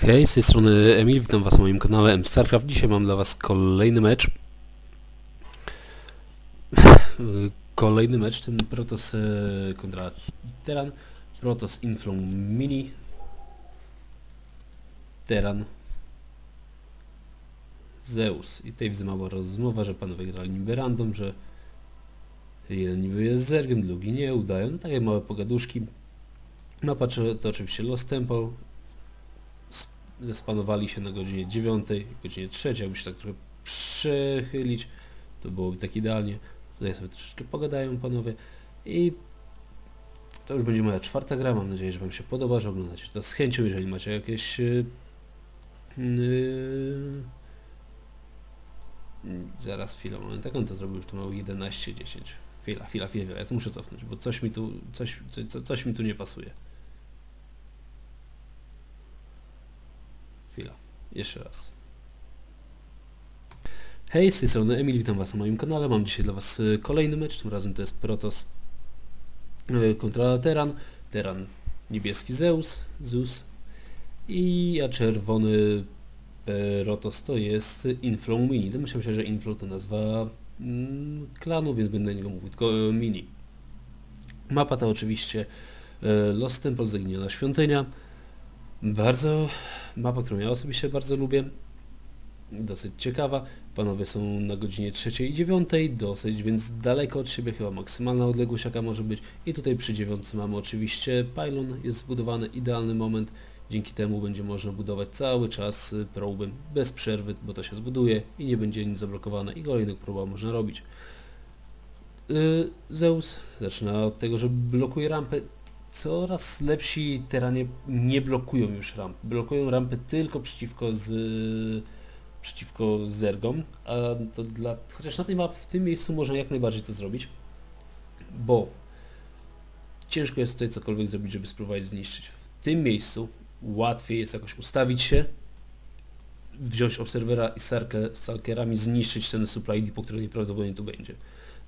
Hej, z tej strony Emil, witam was na moim kanale M StarCraft. Dzisiaj mam dla was kolejny mecz. kolejny mecz, ten Protoss e, kontra Teran. Protoss Inflow Mini. Teran. Zeus. I tutaj widzę mała rozmowa, że panowie grali niby random, że jeden niby jest zergiem, drugi nie, udają. No, takie małe pogaduszki. Mapa to oczywiście Lost Temple, zespanowali się na godzinie 9, godzinie 3, jakby się tak trochę przechylić, to byłoby tak idealnie. Tutaj sobie troszeczkę pogadają panowie i to już będzie moja czwarta gra, mam nadzieję, że Wam się podoba, że oglądacie to z chęcią, jeżeli macie jakieś yy, yy, zaraz chwilę, moment, jak on to zrobił, już to miał 11, 10 chwila, chwila, chwila, ja to muszę cofnąć, bo coś mi tu, coś, coś, coś mi tu nie pasuje. Chwila. Jeszcze raz. Hej, z tej strony Emil, witam Was na moim kanale. Mam dzisiaj dla Was y, kolejny mecz, tym razem to jest Protoss y, kontra Teran. Teran niebieski Zeus, Zeus i a czerwony Protoss to jest Inflow Mini. Domyślam się, że Inflow to nazwa mm, klanu, więc będę niego mówił tylko y, Mini. Mapa to oczywiście Lost Temple, zaginiona świątynia. Bardzo mapa, którą ja osobiście bardzo lubię. Dosyć ciekawa. Panowie są na godzinie 3 i 9, dosyć więc daleko od siebie, chyba maksymalna odległość jaka może być. I tutaj przy 9 mamy oczywiście pylon, jest zbudowany idealny moment. Dzięki temu będzie można budować cały czas proby bez przerwy, bo to się zbuduje i nie będzie nic zablokowane i kolejnych próbach można robić. Yy, Zeus zaczyna od tego, że blokuje rampę coraz lepsi teranie nie blokują już ramp. Blokują rampy tylko przeciwko z przeciwko zergom, a to dla, chociaż na tej mapie w tym miejscu można jak najbardziej to zrobić, bo ciężko jest tutaj cokolwiek zrobić, żeby spróbować zniszczyć. W tym miejscu łatwiej jest jakoś ustawić się, wziąć obserwera i sarkę, stalkerami, zniszczyć ten supply depot, który nieprawdopodobnie tu będzie.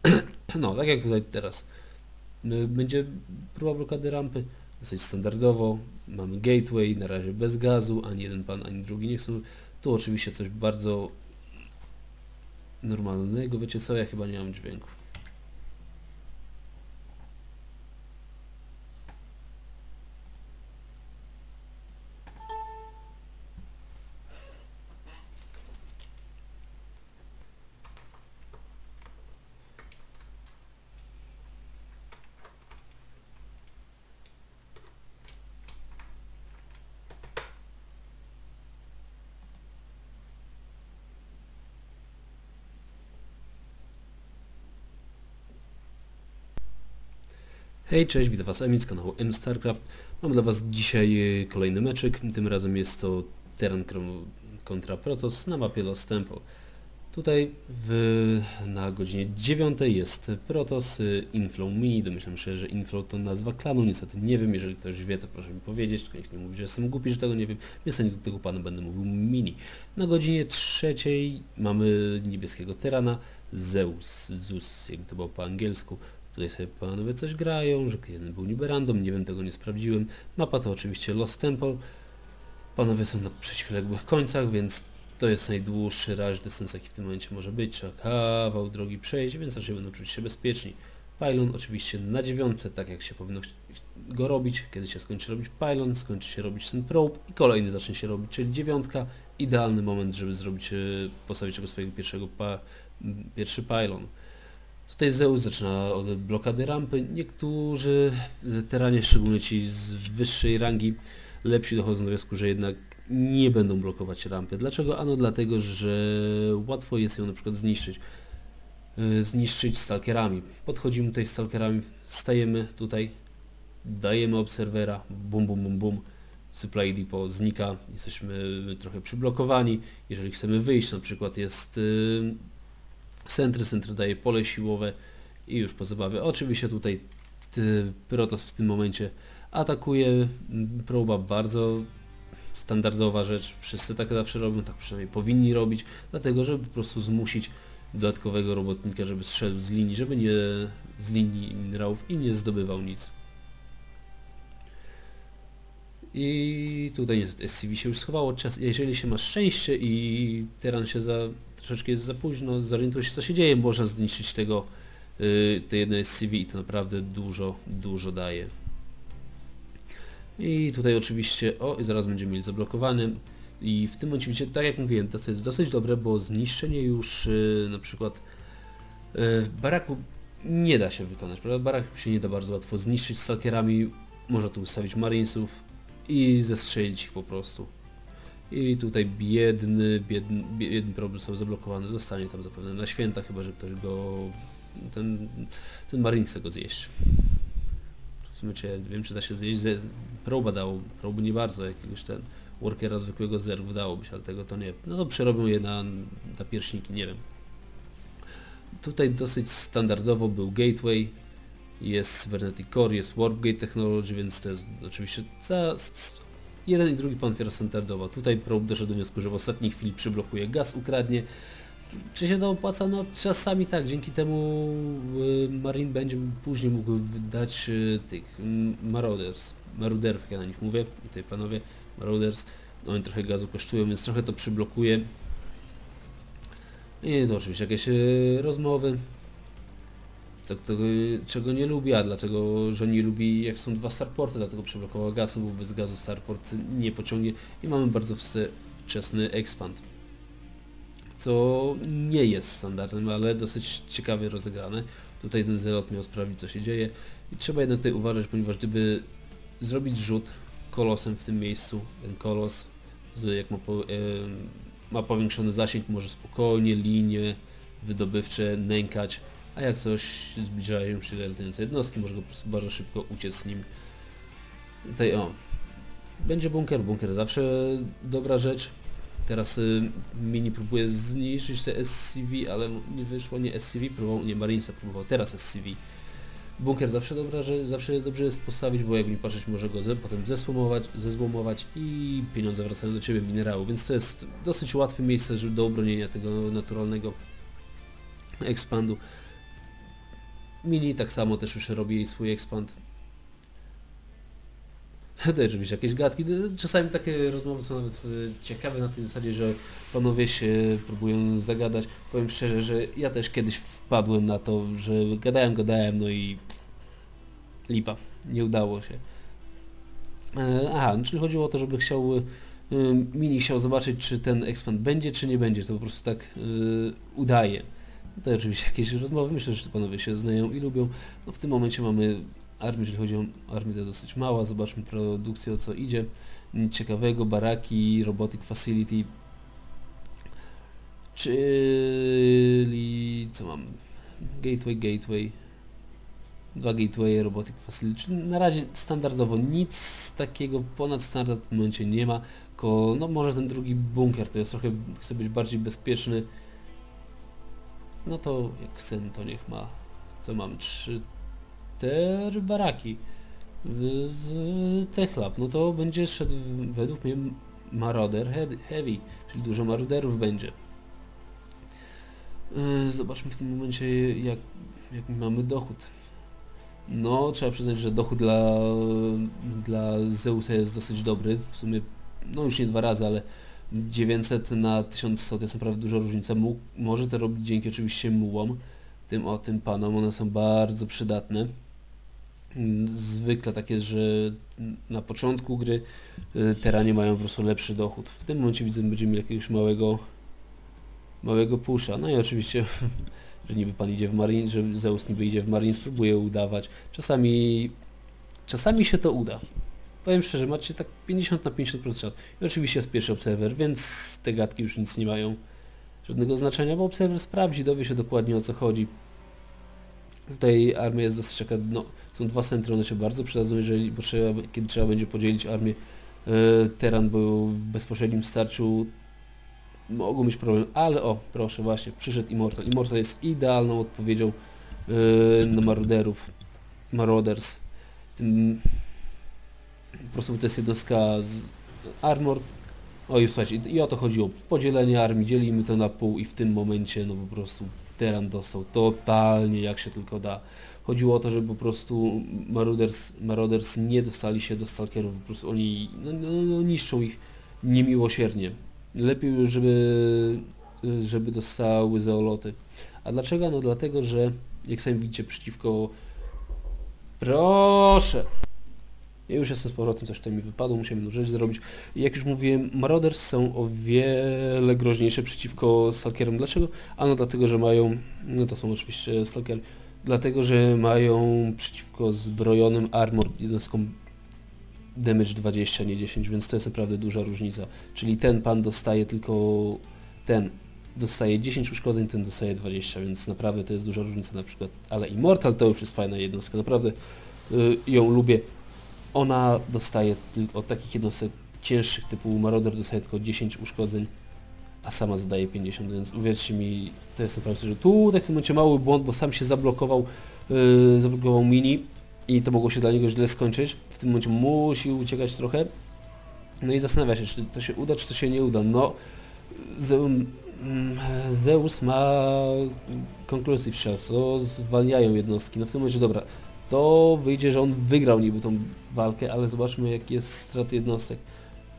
no, tak jak tutaj teraz. Będzie próba blokady rampy, dosyć standardowo. Mamy gateway, na razie bez gazu, ani jeden pan, ani drugi nie chcą. Tu oczywiście coś bardzo normalnego. Wiecie co, ja chyba nie mam dźwięku. Hej, cześć, witam Was Emil z kanału M-StarCraft. Mam dla Was dzisiaj e, kolejny meczyk, tym razem jest to Terran kontra Protoss na mapie Lost Temple. Tutaj w, na godzinie 9 jest Protoss e, Inflow Mini, domyślam się, że Inflow to nazwa klanu, niestety nie wiem, jeżeli ktoś wie to proszę mi powiedzieć, niech nie mówi, że jestem głupi, że tego nie wiem, więc do tego panu będę mówił Mini. Na godzinie 3 mamy niebieskiego Terana, Zeus, Zeus, jakby to było po angielsku, Tutaj sobie panowie coś grają, że jeden był niby random, nie wiem, tego nie sprawdziłem. Mapa to oczywiście Lost Temple. Panowie są na przeciwległych końcach, więc to jest najdłuższy raż dystans, jaki w tym momencie może być. Trzeba kawał drogi przejść, więc raczej będą czuć się bezpieczni. Pylon oczywiście na dziewiątce, tak jak się powinno go robić. Kiedy się skończy robić pylon, skończy się robić ten probe i kolejny zacznie się robić, czyli dziewiątka. Idealny moment, żeby zrobić, e, postawić tego swojego pierwszego pa, pierwszy pylon. Tutaj Zeus zaczyna od blokady rampy. Niektórzy teranie, szczególnie ci z wyższej rangi, lepsi dochodzą do wniosku, że jednak nie będą blokować rampy. Dlaczego? Ano dlatego, że łatwo jest ją na przykład zniszczyć. E, zniszczyć stalkerami. Podchodzimy tutaj stalkerami, stajemy tutaj, dajemy obserwera, bum bum bum bum, supply depot znika, jesteśmy trochę przyblokowani. Jeżeli chcemy wyjść, na przykład jest Centry, centry daje pole siłowe i już po zabawie. Oczywiście tutaj Pyrotos w tym momencie atakuje. Proba bardzo standardowa rzecz. Wszyscy tak zawsze robią, tak przynajmniej powinni robić, dlatego żeby po prostu zmusić dodatkowego robotnika, żeby zszedł z linii, żeby nie z linii minerałów i nie zdobywał nic. I tutaj SCV się już schowało. Czas, jeżeli się ma szczęście i Teran się za, troszeczkę jest za późno, zorientuje się co się dzieje, można zniszczyć tego yy, te jedno SCV i to naprawdę dużo, dużo daje. I tutaj oczywiście, o i zaraz będziemy mieli zablokowany. I w tym momencie tak jak mówiłem, to jest dosyć dobre, bo zniszczenie już yy, na przykład yy, baraku nie da się wykonać, prawda? Barak się nie da bardzo łatwo zniszczyć stalkerami, można tu ustawić marinesów i zestrzelić ich po prostu. I tutaj biedny, biedny, biedny problem został zablokowany, zostanie tam zapewne na święta, chyba że ktoś go, ten, ten marine chce go zjeść. W sumie czy wiem czy da się zjeść, proba dał, nie bardzo, jakiegoś ten workera zwykłego zerw dałoby się, ale tego to nie. No to przerobią je na, na pierśniki, nie wiem. Tutaj dosyć standardowo był Gateway, jest Cybernetic Core, jest Warpgate Technology, więc to jest oczywiście za, jeden i drugi panfiera standardowa. Tutaj probe doszedł do wniosku, że w ostatniej chwili przyblokuje gaz, ukradnie. Czy się to opłaca? No czasami tak, dzięki temu y, Marine będzie później mógł wydać y, tych Marauders, Marauderów, ja na nich mówię, tutaj panowie, Marauders, oni trochę gazu kosztują, więc trochę to przyblokuje. I to oczywiście jakieś y, rozmowy, co, tego, czego nie lubi, a dlaczego, że nie lubi jak są dwa starporty, dlatego przyblokował gaz, bo bez gazu starport nie pociągnie i mamy bardzo wczesny expand. Co nie jest standardem, ale dosyć ciekawie rozegrane. Tutaj ten zelot miał sprawdzić co się dzieje i trzeba jednak tutaj uważać, ponieważ gdyby zrobić rzut kolosem w tym miejscu, ten kolos z, jak ma, po, e, ma powiększony zasięg, może spokojnie linie wydobywcze nękać, a jak coś zbliżają się latające jednostki, może po prostu bardzo szybko uciec z nim. Tutaj o, będzie bunker, bunker zawsze dobra rzecz. Teraz y, Mini próbuje zniszczyć te SCV, ale nie wyszło, nie SCV, próbował, nie Marinesa próbował, teraz SCV. Bunker zawsze dobra, że zawsze dobrze jest postawić, bo jak nie patrzeć może go ze, potem zesłomować, zezłomować i pieniądze wracają do Ciebie, minerału, więc to jest dosyć łatwe miejsce żeby do obronienia tego naturalnego ekspandu. Mini tak samo też już robi swój expand. To oczywiście jakieś gadki. Czasami takie rozmowy są nawet e, ciekawe na tej zasadzie, że panowie się próbują zagadać. Powiem szczerze, że ja też kiedyś wpadłem na to, że gadałem, gadałem, no i lipa. Nie udało się. E, aha, czyli chodziło o to, żeby chciał e, Mini chciał zobaczyć, czy ten expand będzie, czy nie będzie. To po prostu tak udaje. To oczywiście jakieś rozmowy, myślę, że panowie się znają i lubią. No w tym momencie mamy armię, jeżeli chodzi o armię to jest dosyć mała, zobaczmy produkcję o co idzie. Nic ciekawego, baraki, robotic facility, czyli co mam? Gateway, gateway, dwa gateway, robotic facility, czyli na razie standardowo nic takiego ponad standard w tym momencie nie ma, tylko no może ten drugi bunkier. To jest trochę, chce być bardziej bezpieczny, no to jak chcę, to niech ma. Co mam? Trzy te baraki z Techlab. No to będzie szedł według mnie Marauder Heavy, czyli dużo maruderów będzie. Yy, zobaczmy w tym momencie jak, jak mamy dochód. No, trzeba przyznać, że dochód dla, dla Zeusa jest dosyć dobry. W sumie, no już nie dwa razy, ale 900 na 1100 to jest naprawdę duża różnica. Mógł, może to robić dzięki oczywiście mułom, tym o tym panom, one są bardzo przydatne. Zwykle tak jest, że na początku gry y, teranie mają po prostu lepszy dochód. W tym momencie widzę, będziemy mieli jakiegoś małego małego pusza. No i oczywiście, że niby pan idzie w Marine, że Zeus niby idzie w Marine, spróbuje udawać. Czasami czasami się to uda. Powiem szczerze, macie tak 50 na 50% czas. I oczywiście jest pierwszy obserwer, więc te gadki już nic nie mają żadnego znaczenia, bo obserwer sprawdzi, dowie się dokładnie o co chodzi. Tutaj armia jest dosyć taka, no, są dwa centry, one się bardzo przydadzą, jeżeli, bo trzeba, kiedy trzeba będzie podzielić armię. Yy, Teran był w bezpośrednim starciu, mogą mieć problem, ale o, proszę właśnie, przyszedł Immortal. Immortal jest idealną odpowiedzią yy, na Maruderów, Marauders. Tym, po prostu to jest jednostka z armor. O i słuchajcie, i o to chodziło. Podzielenie armii, dzielimy to na pół i w tym momencie no po prostu Teran dostał totalnie jak się tylko da. Chodziło o to, żeby po prostu Marauders, Marauders nie dostali się do Stalkerów, po prostu oni no, no, no, niszczą ich niemiłosiernie. Lepiej, żeby, żeby dostały zeoloty. A dlaczego? No dlatego, że jak sami widzicie przeciwko... Proszę! Ja już jestem z powrotem, coś tutaj mi wypadło, musiałem jedną rzecz zrobić. Jak już mówiłem, Marauders są o wiele groźniejsze przeciwko Stalkerom. Dlaczego? Ano dlatego, że mają... No to są oczywiście Stalkery. Dlatego, że mają przeciwko zbrojonym armor jednostką damage 20, nie 10, więc to jest naprawdę duża różnica. Czyli ten pan dostaje tylko ten dostaje 10 uszkodzeń, ten dostaje 20, więc naprawdę to jest duża różnica na przykład. Ale Immortal to już jest fajna jednostka, naprawdę y, ją lubię. Ona dostaje od takich jednostek cięższych typu Marauder dostaje tylko 10 uszkodzeń, a sama zadaje 50, więc uwierzcie mi, to jest naprawdę, że tutaj w tym momencie mały błąd, bo sam się zablokował, yy, zablokował mini i to mogło się dla niego źle skończyć. W tym momencie musi uciekać trochę. No i zastanawia się, czy to się uda, czy to się nie uda. No, Zeus ma Conclusive Shell, co zwalniają jednostki. No w tym momencie, dobra, to wyjdzie, że on wygrał niby tą walkę, ale zobaczmy jaki jest strat jednostek.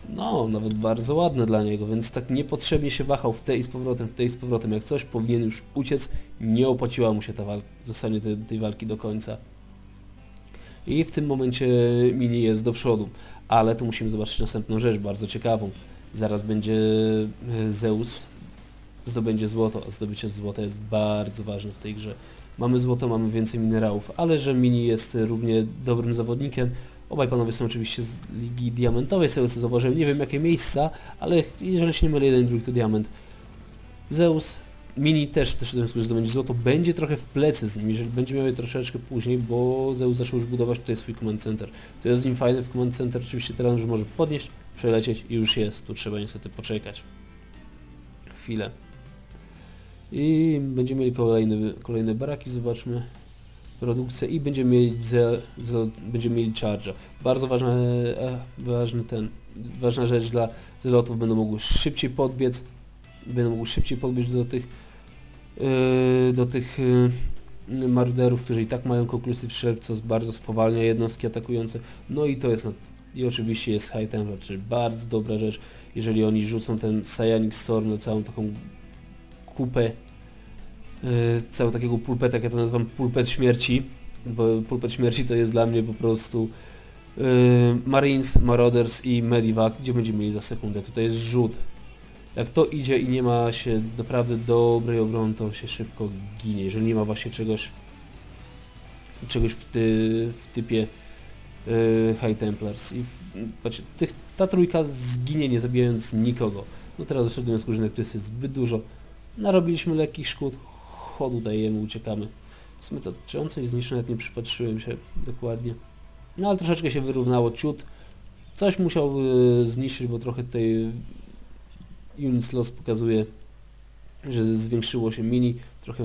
No, nawet bardzo ładne dla niego, więc tak niepotrzebnie się wahał w tej i z powrotem, w tej i z powrotem. Jak coś powinien już uciec, nie opłaciła mu się ta walka, zostanie tej, walki do końca. I w tym momencie Mini jest do przodu, ale tu musimy zobaczyć następną rzecz, bardzo ciekawą. Zaraz będzie e, Zeus, zdobędzie złoto, a zdobycie złota jest bardzo ważne w tej grze. Mamy złoto, mamy więcej minerałów, ale że Mini jest równie dobrym zawodnikiem. Obaj panowie są oczywiście z Ligi Diamentowej, z tego co zauważyłem, nie wiem jakie miejsca, ale jeżeli się nie mylę, jeden drugi to diament. Zeus, Mini też ten że zdobędzie złoto, będzie trochę w plecy z nim, jeżeli będzie miał je troszeczkę później, bo Zeus zaczął już budować tutaj swój command center. To jest z nim fajne w command center, oczywiście teraz już może podnieść, przelecieć i już jest, tu trzeba niestety poczekać. Chwilę. I będziemy mieli kolejne, kolejne baraki, zobaczmy produkcję i będziemy mieli, ze, ze, będziemy mieli charge'a. Bardzo ważna, e, ważny ten, ważna rzecz dla zelotów, będą mogły szybciej podbiec, będą mogły szybciej podbiec do tych yy, do tych yy, maruderów, którzy i tak mają conclusive shell, co bardzo spowalnia jednostki atakujące. No i to jest, i oczywiście jest High Templar, czyli bardzo dobra rzecz, jeżeli oni rzucą ten Cyanic Storm na całą taką kupę yy, całego takiego pulpeta, jak ja to nazywam pulpet śmierci, bo pulpet śmierci to jest dla mnie po prostu yy, Marines, Marauders i Medivac, gdzie będziemy mieli za sekundę. Tutaj jest rzut. Jak to idzie i nie ma się naprawdę dobrej obrony, to się szybko ginie. Jeżeli nie ma właśnie czegoś czegoś w, ty, w typie yy, High Templars. I patrzcie, tych, ta trójka zginie nie zabijając nikogo. No teraz doszedłem do wniosku, że tu jest zbyt dużo. Narobiliśmy lekkich szkód, chodu dajemy, uciekamy. W sumie to, czy on coś zniszczył, nawet nie przypatrzyłem się dokładnie. No ale troszeczkę się wyrównało ciut. Coś musiał y, zniszczyć, bo trochę tej unit loss pokazuje, że zwiększyło się mini, trochę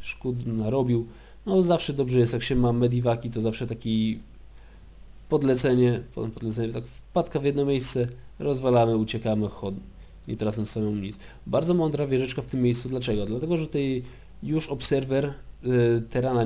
szkód narobił. No zawsze dobrze jest, jak się ma mediwaki, to zawsze taki podlecenie, podlecenie, tak wpadka w jedno miejsce, rozwalamy, uciekamy, chod i teraz na samą nic. Bardzo mądra wieżyczka w tym miejscu. Dlaczego? Dlatego, że tutaj już obserwer y, terana